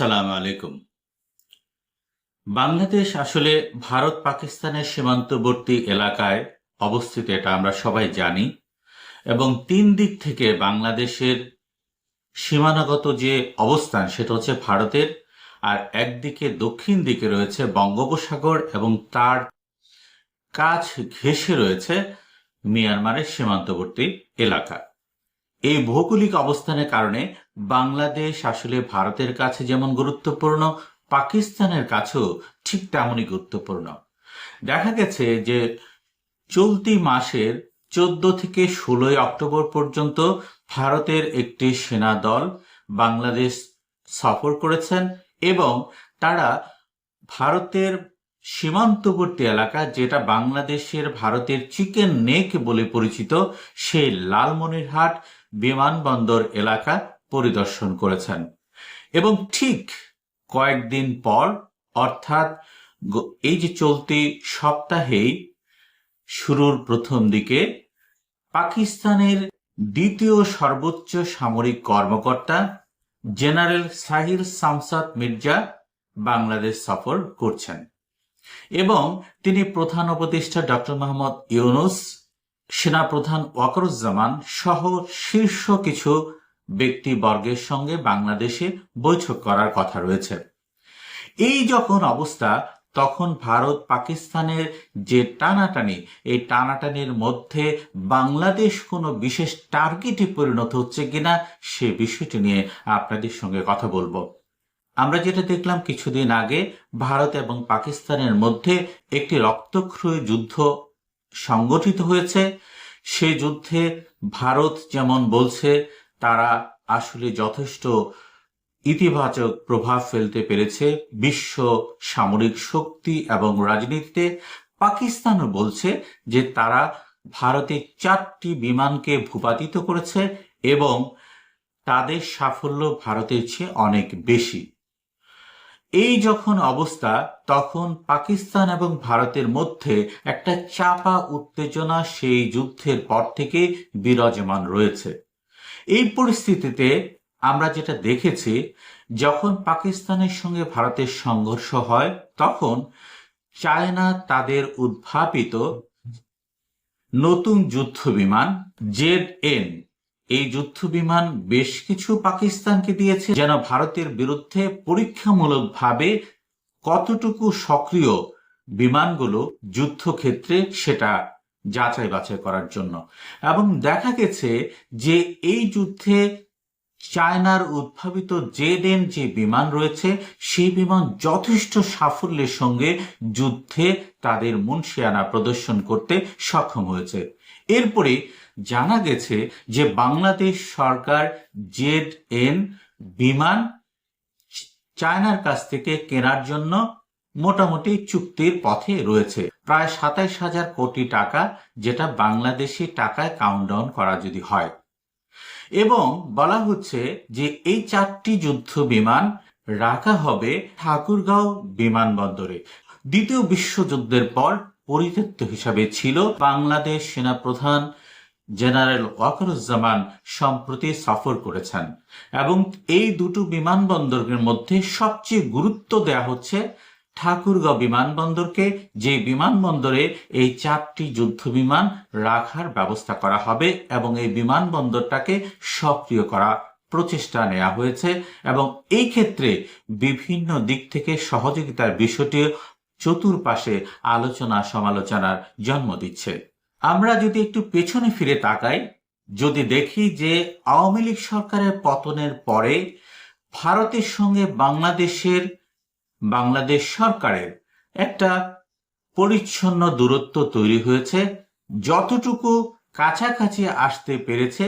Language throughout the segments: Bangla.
আসসালামু আলাইকুম। বাংলাদেশ আসলে ভারত পাকিস্তানের সীমান্তবর্তী এলাকায় অবস্থিত, এটা আমরা সবাই জানি, এবং তিন দিক থেকে বাংলাদেশের সীমানাগত যে অবস্থান, সেটা হচ্ছে ভারতের, আর একদিকে দক্ষিণ দিকে রয়েছে বঙ্গোপসাগর এবং তার কাছ ঘেঁষে রয়েছে মিয়ানমারের সীমান্তবর্তী এলাকা। এই ভৌগোলিক অবস্থানের কারণে বাংলাদেশ আসলে ভারতের কাছে যেমন গুরুত্বপূর্ণ, পাকিস্তানের কাছেও ঠিক তেমনই গুরুত্বপূর্ণ। দেখা গেছে যে চলতি মাসের চোদ্দ থেকে ষোলোই অক্টোবর পর্যন্ত ভারতের একটি সেনা দল বাংলাদেশ সফর করেছেন এবং তারা ভারতের সীমান্তবর্তী এলাকা যেটা বাংলাদেশের ভারতের চিকেন নেক বলে পরিচিত, সেই লালমনিরহাট বিমানবন্দর এলাকা পরিদর্শন করেছেন। এবং ঠিক কয়েকদিন পর, অর্থাৎ এই যে চলতি সপ্তাহেই শুরুর প্রথম দিকে, পাকিস্তানের দ্বিতীয় সর্বোচ্চ সামরিক কর্মকর্তা জেনারেল সাহির সামসাদ মির্জা বাংলাদেশ সফর করছেন। এবং তিনি প্রধান উপদেষ্টা ডক্টর মোহাম্মদ ইউনুস, সেনাপ্রধান ওয়াকরুজ্জামান সহ শীর্ষ কিছু ব্যক্তিবর্গের সঙ্গে বাংলাদেশে বৈঠক করার কথা রয়েছে। এই যখন অবস্থা, তখন ভারত পাকিস্তানের যে টানাটানি, এই টানাটানির মধ্যে বাংলাদেশ কোনো বিশেষ টার্গেটে পরিণত হচ্ছে কিনা, সে বিষয়টি নিয়ে আপনাদের সঙ্গে কথা বলব। আমরা যেটা দেখলাম কিছুদিন আগে, ভারত এবং পাকিস্তানের মধ্যে একটি রক্তক্ষয়ী যুদ্ধ সংগঠিত হয়েছে। সে যুদ্ধে ভারত যেমন বলছে তারা আসলে যথেষ্ট ইতিবাচক প্রভাব ফেলতে পেরেছে বিশ্ব সামরিক শক্তি এবং রাজনীতিতে। পাকিস্তানও বলছে যে তারা ভারতের চারটি বিমানকে ভূপাতিত করেছে এবং তাদের সাফল্য ভারতের চেয়ে অনেক বেশি। এই যখন অবস্থা, তখন পাকিস্তান এবং ভারতের মধ্যে একটা চাপা উত্তেজনা সেই যুদ্ধের পর থেকে বিরাজমান রয়েছে। এই পরিস্থিতিতে আমরা যেটা দেখেছি, যখন পাকিস্তানের সঙ্গে ভারতের সংঘর্ষ হয়, তখন চায়না তাদের উদ্ভাবিত নতুন যুদ্ধ বিমান জেড এন। এই যুদ্ধ বিমান বেশ কিছু পাকিস্তানকে দিয়েছে, যেন ভারতের বিরুদ্ধে পরীক্ষামূলকভাবে কতটুকু সক্রিয় বিমানগুলো যুদ্ধক্ষেত্রে সেটা যাচাই বাছাই করার জন্য। এবং দেখা গেছে যে এই যুদ্ধে চায়নার উদ্ভাবিত জেডেন যে বিমান রয়েছে, সেই বিমান যথেষ্ট সাফল্যের সঙ্গে যুদ্ধে তাদের মুন্সিয়ানা প্রদর্শন করতে সক্ষম হয়েছে। এরপরে জানা গেছে যে বাংলাদেশ সরকার জেড এন বিমান চায়নার কাছ থেকে কেনার জন্য মোটামুটি চুক্তির পথে রয়েছে। প্রায় সাতাইশ হাজার কোটি টাকা যেটা বাংলাদেশি টাকায় কাউন্টডাউন করা যদি হয়। এবং বলা হচ্ছে যে এই চারটি যুদ্ধ বিমান রাখা হবে ঠাকুরগাঁও বিমানবন্দরে। দ্বিতীয় বিশ্বযুদ্ধের পর পরিত্যক্ত হিসাবে ছিল বাংলাদেশ সেনাপ্রধান জেনারেল ওয়াকরুজ্জামান সম্প্রতি সফর করেছেন। এবং এই দুটো বিমানবন্দরের মধ্যে সবচেয়ে গুরুত্ব দেয়া হচ্ছে ঠাকুরগাঁও বিমানবন্দরকে যে বিমানবন্দরে এই চারটি যুদ্ধ বিমান রাখার ব্যবস্থা করা হবে এবং এই বিমানবন্দরটাকে সক্রিয় করা প্রচেষ্টা নেওয়া হয়েছে এবং এই ক্ষেত্রে বিভিন্ন দিক থেকে সহযোগিতার বিষয়টি চতুর্পাশে আলোচনা সমালোচনার জন্ম দিচ্ছে। আমরা যদি একটু পেছনে ফিরে তাকাই, যদি দেখি যে আওয়ামী লীগ সরকারের পতনের পরে ভারতের সঙ্গে বাংলাদেশের বাংলাদেশ সরকারের একটা পরিচ্ছন্ন দূরত্ব তৈরি হয়েছে। যতটুকু কাছাকাছি আসতে পেরেছে,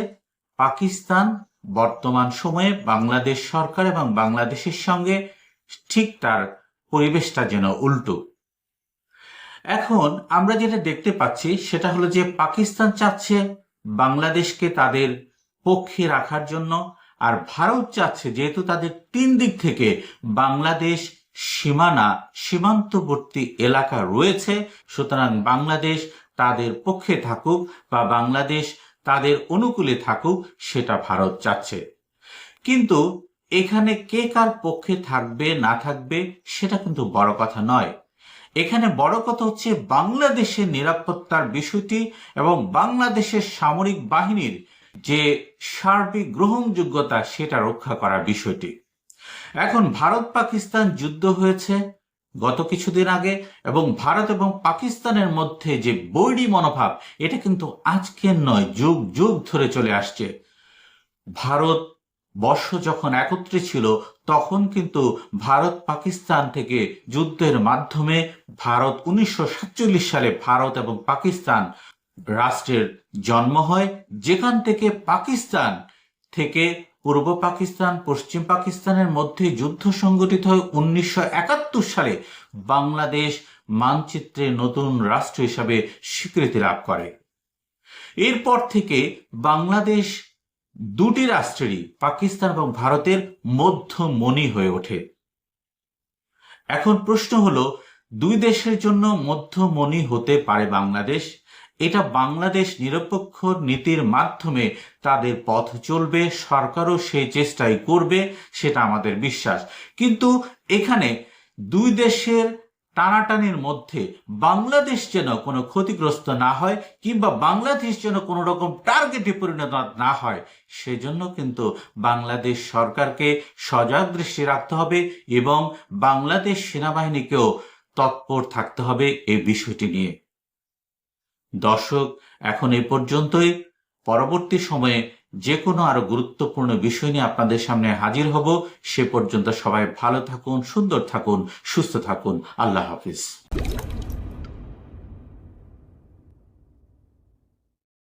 পাকিস্তান বর্তমান সময়ে বাংলাদেশ সরকার এবং বাংলাদেশের সঙ্গে ঠিক তার পরিবেশটা যেন উল্টো। এখন আমরা যেটা দেখতে পাচ্ছি, সেটা হলো যে পাকিস্তান চাচ্ছে বাংলাদেশকে তাদের পক্ষে রাখার জন্য, আর ভারত চাচ্ছে যেহেতু তাদের তিন দিক থেকে বাংলাদেশ সীমানা, সীমান্তবর্তী এলাকা রয়েছে, সুতরাং বাংলাদেশ তাদের পক্ষে থাকুক বা বাংলাদেশ তাদের অনুকূলে থাকুক, সেটা ভারত চাচ্ছে। কিন্তু এখানে কে কার পক্ষে থাকবে, না থাকবে, সেটা কিন্তু বড় কথা নয়। এখানে বড় কথা হচ্ছে বাংলাদেশের নিরাপত্তার বিষয়টি এবং বাংলাদেশের সামরিক বাহিনীর যে সার্বিক গ্রহণযোগ্যতা, সেটা রক্ষা করার বিষয়টি। এখন ভারত পাকিস্তান যুদ্ধ হয়েছে গত কিছুদিন আগে এবং ভারত এবং পাকিস্তানের মধ্যে যে বৈরী মনোভাব, এটা কিন্তু আজকের নয়, যুগ যুগ ধরে চলে আসছে। ভারত বর্ষ যখন একত্রে ছিল, তখন কিন্তু ভারত পাকিস্তান থেকে যুদ্ধের মাধ্যমে ভারত উনিশশো সাতচল্লিশ সালে ভারত এবং পাকিস্তান রাষ্ট্রের জন্ম হয়। যেখান থেকে পাকিস্তান থেকে পূর্ব পাকিস্তান, পশ্চিম পাকিস্তানের মধ্যে যুদ্ধ সংগঠিত হয় উনিশশো একাত্তর সালে। বাংলাদেশ মানচিত্রে নতুন রাষ্ট্র হিসাবে স্বীকৃতি লাভ করে। এরপর থেকে বাংলাদেশ দুটি রাষ্ট্রেরই, পাকিস্তান এবং ভারতের, মধ্যমণি হয়ে ওঠে। এখন প্রশ্ন হলো, দুই দেশের জন্য মধ্যমণি হতে পারে বাংলাদেশ? এটা বাংলাদেশ নিরপেক্ষ নীতির মাধ্যমে তাদের পথ চলবে, সরকারও সেই চেষ্টাই করবে, সেটা আমাদের বিশ্বাস। কিন্তু এখানে দুই দেশের টানাটানির মধ্যে বাংলাদেশ যেন কোনো ক্ষতিগ্রস্ত না হয় কিংবা বাংলাদেশ যেন কোনো রকম টার্গেটে পরিণত না হয়, সেজন্য কিন্তু বাংলাদেশ সরকারকে সজাগ দৃষ্টি রাখতে হবে এবং বাংলাদেশ সেনাবাহিনীকেও তৎপর থাকতে হবে এই বিষয়টি নিয়ে। দর্শক, এখন এ পর্যন্তই। পরবর্তী সময়ে যে কোনো আরও গুরুত্বপূর্ণ বিষয় নিয়ে আপনাদের সামনে হাজির হব। সে পর্যন্ত সবাই ভালো থাকুন, সুন্দর থাকুন, সুস্থ থাকুন। আল্লাহ হাফিজ।